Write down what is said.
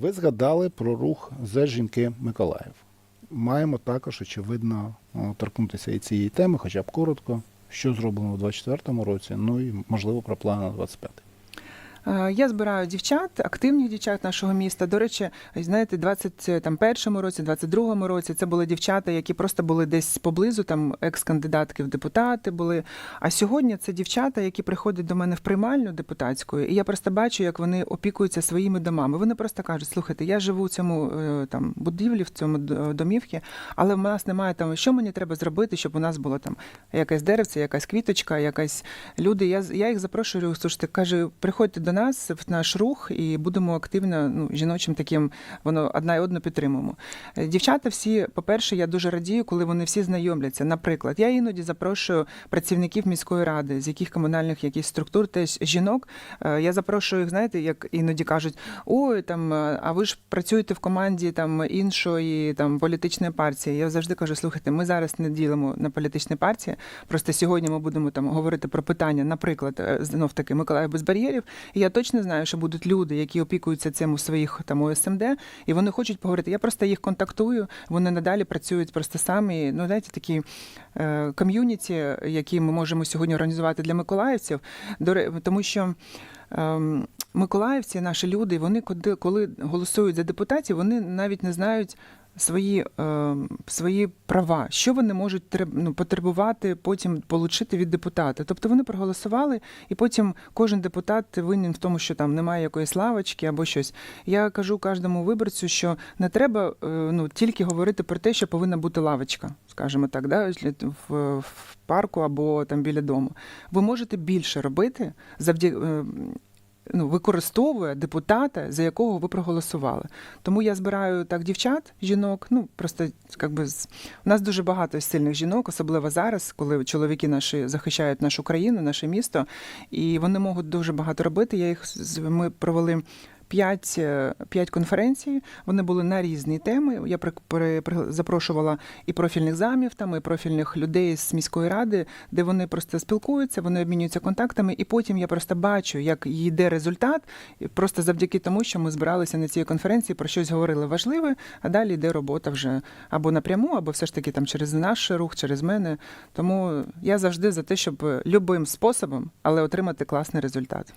Ви згадали про рух за жінки Миколаїв. Маємо також, очевидно, торкнутися і цієї теми, хоча б коротко, що зроблено у 24-му році, ну і можливо про плани на 25-й. Е, Я збираю дівчат, активних дівчат нашого міста. До речі, знаєте, 21-му році, 22-му році це були дівчата, які просто були десь поблизу, там екс-кандидатки в депутати були. А сьогодні це дівчата, які приходять до мене в приймальню депутатську, і я просто бачу, як вони опікуються своїми домами. Вони просто кажуть: слухайте, я живу в цьому е, там будівлі, в цьому домівці, але в нас немає там, що мені треба зробити, щоб у нас було там якесь деревце, якась квіточка, якась люди. Я я їх запрошую. Слушайте, кажу, приходьте до нас в наш рух і будемо активно ну, жіночим таким воно одна і одну підтримуємо. Е, Дівчата всі, по-перше, я дуже радію, коли вони всі знайомляться. Наприклад, я іноді запрошую працівників міської ради, з яких комунальних якихось структур, теж жінок. Е, Я запрошую їх, знаєте, як іноді кажуть, ой, там, е, а ви ж працюєте в команді там іншої там політичної партії. Я завжди кажу, слухайте, ми зараз не ділимо на політичні партії. Просто сьогодні ми будемо там говорити про питання, наприклад, знов таки Миколаїв без бар'єрів. І я точно знаю, що будуть люди, які опікуються цим у своїх там ОСМД, і вони хочуть поговорити. Я просто їх контактую. Вони надалі працюють просто самі. Ну, знаєте, такі е, ком'юніті, які ми можемо сьогодні організувати для миколаївців. Тому що. ем, Миколаївці, наші люди, вони коли голосують за депутатів, вони навіть не знають свої, е, свої права, що вони можуть ну, потребувати потім отримати від депутата. Тобто вони проголосували, і потім кожен депутат винен в тому, що там немає якоїсь лавочки або щось. Я кажу кожному виборцю, що не треба е, ну, тільки говорити про те, що повинна бути лавочка, скажімо так, да, в, в парку або там біля дому. Ви можете більше робити завдяки. Ну, використовує депутата, за якого ви проголосували. Тому я збираю так дівчат, жінок. Ну просто якби у нас дуже багато сильних жінок, особливо зараз, коли чоловіки наші захищають нашу країну, наше місто, і вони можуть дуже багато робити. Я їх ми провели. П'ять, е, п'ять конференцій. Вони були на різні теми. Я при, при, при- запрошувала і профільних замів, там, і профільних людей з міської ради, де вони просто спілкуються, вони обмінюються контактами, і потім я просто бачу, як йде результат, просто завдяки тому, що ми збиралися на цій конференції, про щось говорили важливе, а далі йде робота вже або напряму, або все ж таки там через наш рух, через мене. Тому я завжди за те, щоб любим способом, але отримати класний результат.